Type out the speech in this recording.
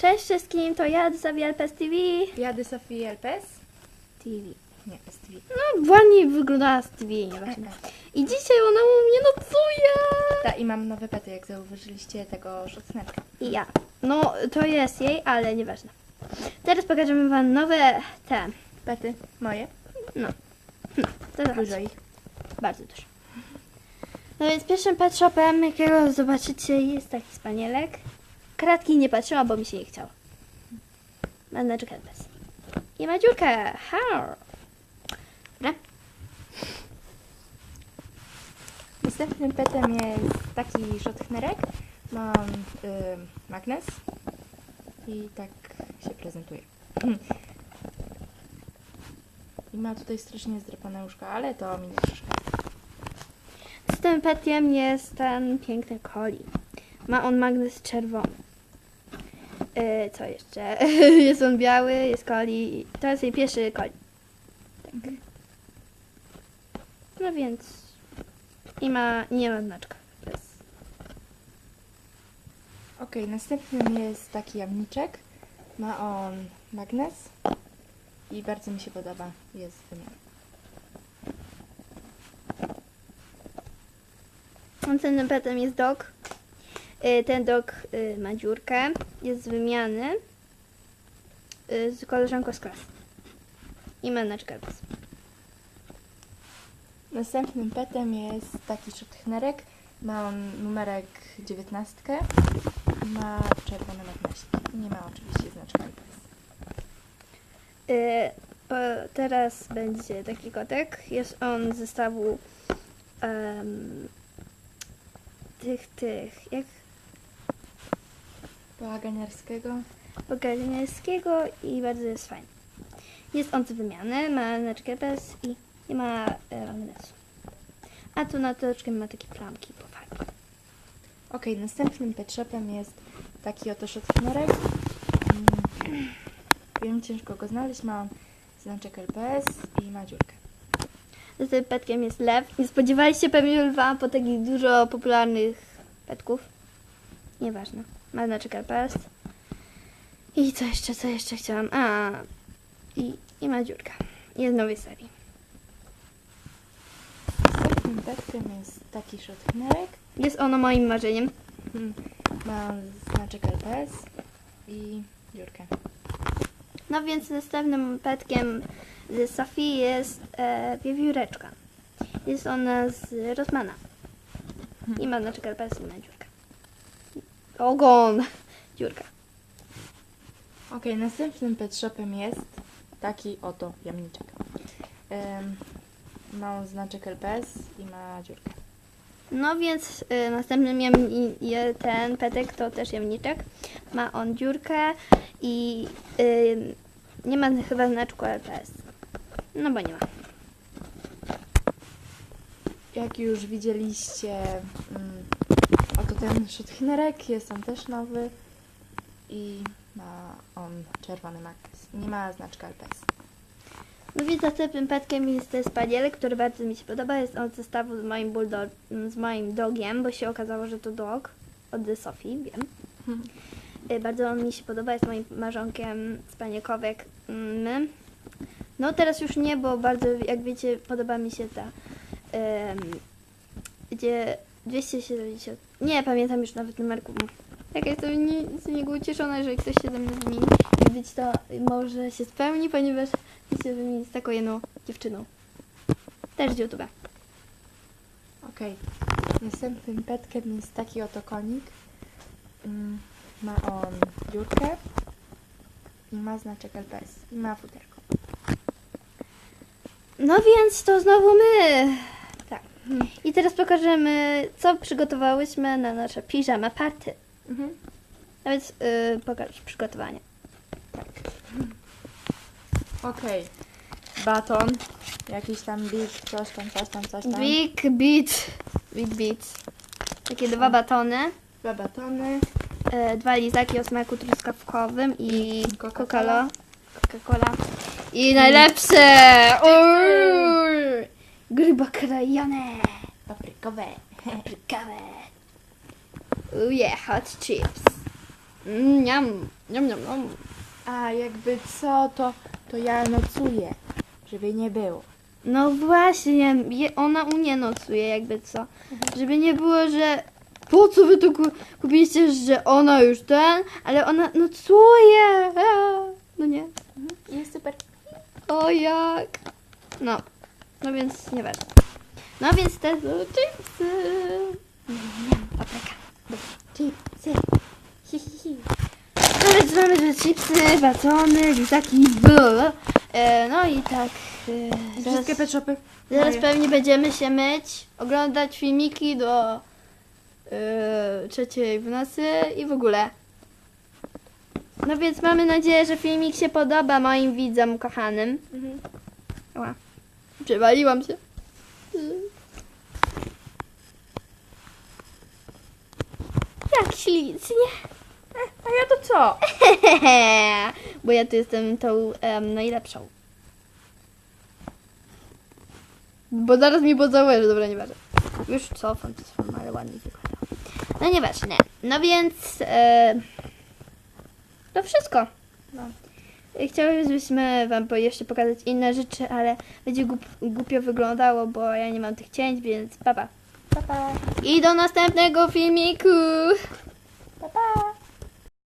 Cześć wszystkim, to ja, Zawiel Pes TV. Jady Sofii LPS? TV. Nie, STV. No, ładnie wyglądała z TV, nieważne. I dzisiaj ona u mnie nocuje. Ta, i mam nowe pety, jak zauważyliście, tego szocnerka. I ja. No, to jest jej, ale nieważne. Teraz pokażemy wam nowe te. Pety moje? No. No, to Dużo ich. Bardzo dużo. No więc pierwszym pet shopem, jakiego zobaczycie, jest taki spanielek. Kratki nie patrzyłam, bo mi się nie chciało. Ma znaczek bez. I ma dziurkę. How? Dobra. Następnym petem jest taki szotchnerek. Mam y, magnes i tak się prezentuje. I ma tutaj strasznie zdrapane łóżko, ale to mi nie przeszkadza. Z tym petiem jest ten piękny koli. Ma on magnes czerwony. Yy, co jeszcze? jest on biały, jest koli. To jest jej pierwszy koli. Tak. No więc. I ma. Nie ma znaczka. Jest Ok, następnym jest taki jamniczek. Ma on magnes i bardzo mi się podoba. Jest wymiana. Następnym petem jest dog. Y, Ten dog y, ma dziurkę, jest z wymiany y, z koleżanką z klasy. I ma znaczkę bez. Następnym petem jest taki szotchnerek. Ma on numerek 19. Ma czerwone magnesiki. Nie ma oczywiście znaczka LPS. Y, bo teraz będzie taki kotek. Jest on z zestawu em, tych, tych, jak Baganiarskiego. Bogarniarskiego i bardzo jest fajny. Jest on z wymiany, ma znaczkę bez i nie ma e, magnesu. A tu na toczkę ma takie plamki po farbie. Ok, następnym pet shopem jest taki oto szotchnerek. Mm, Wiem, ciężko go znaleźć. Ma on znaczek LPS i ma dziurkę. Tym petkiem jest lew. Nie spodziewaliście pewnie lwa po takich dużo popularnych petków. Nieważne. Ma znaczek LPS. I co jeszcze, co jeszcze chciałam? A, i, i ma dziurkę. Jest nowej serii. Następnym petkiem jest taki szotchnerek. Jest ono moim marzeniem. Mm, Ma znaczek LPS i dziurkę. No więc następnym petkiem z Sofii jest e, wiewióreczka. Jest ona z Rosmana. I ma znaczek LPS i ma dziurkę. Ogon! Dziurka. Ok, następnym pet shopem jest taki oto jamniczek. Ym, ma on znaczek LPS i ma dziurkę. No więc y, następnym jem, i- je, ten petek to też jamniczek. Ma on dziurkę i y, nie ma chyba znaczku LPS. No bo nie ma. Jak już widzieliście, mm, ten szotchnerek, jest on też nowy i ma on czerwony magnes. Nie ma znaczka LPS. No więc następnym petkiem jest ten spaniel, który bardzo mi się podoba. Jest on z zestawu z moim bulldog, z moim dogiem, bo się okazało, że to dog od Sofii, wiem. Y, Bardzo on mi się podoba, jest moim marzonkiem spanielkowek. Mm. No teraz już nie, bo bardzo, jak wiecie, podoba mi się ta, em, gdzie 270, nie pamiętam już nawet numerku. Tak jestem nie, z niego ucieszona, że ktoś się ze mnie zmieni i być to może się spełni, ponieważ się wymieni z taką jedną dziewczyną. Też z YouTube'a. Ok, następnym petkiem jest taki oto konik. Mm, Ma on dziurkę i ma znaczek LPS i ma futerko. No więc to znowu my. Tak. I teraz pokażemy, co przygotowałyśmy na nasze piżama party. Mhm. A więc yy, pokaż przygotowanie. Okej. Baton. Jakiś tam big, coś tam, coś tam, coś tam. Big beat. Big beat. Takie dwa batony, Dwa batony. e, dwa lizaki o smaku truskawkowym i Coca-Cola. Coca-Cola. Coca-Cola. I najlepsze! Uuu! Grubo krojone. Paprykowe. Paprykowe. Oh yeah, hot chips. Mm, Niam, niam, niam, niam. A jakby co, to, to ja nocuję, żeby nie było. No właśnie, ona u mnie nocuje, jakby co. Żeby nie było, że po co wy to ku- kupiliście, że ona już ten, ale ona nocuje. No nie. Jest super. O jak? No. No więc nieważne. No więc te są chipsy. Papryka. Chipsy. Hi, hi, hi. No więc mamy, że chipsy, batony, lizaki. E, no i tak. E, zaraz, Wszystkie pet shopy. zaraz pewnie będziemy się myć, oglądać filmiki do e, trzeciej w nocy i w ogóle. No więc mamy nadzieję, że filmik się podoba moim widzom kochanym. Mhm. Ła. Przewaliłam się. Jak ślicznie. A ja to co? Bo ja tu jestem tą em, najlepszą. Bo zaraz mi pocałuję, że dobra, nieważne. Już cofam to swoją, ale ładnie wygląda. No nieważne. No więc e, to wszystko. No. Chciałybyśmy Wam jeszcze pokazać inne rzeczy, ale będzie głup, głupio wyglądało, bo ja nie mam tych cięć, więc papa. Pa, pa. I do następnego filmiku! Pa, pa.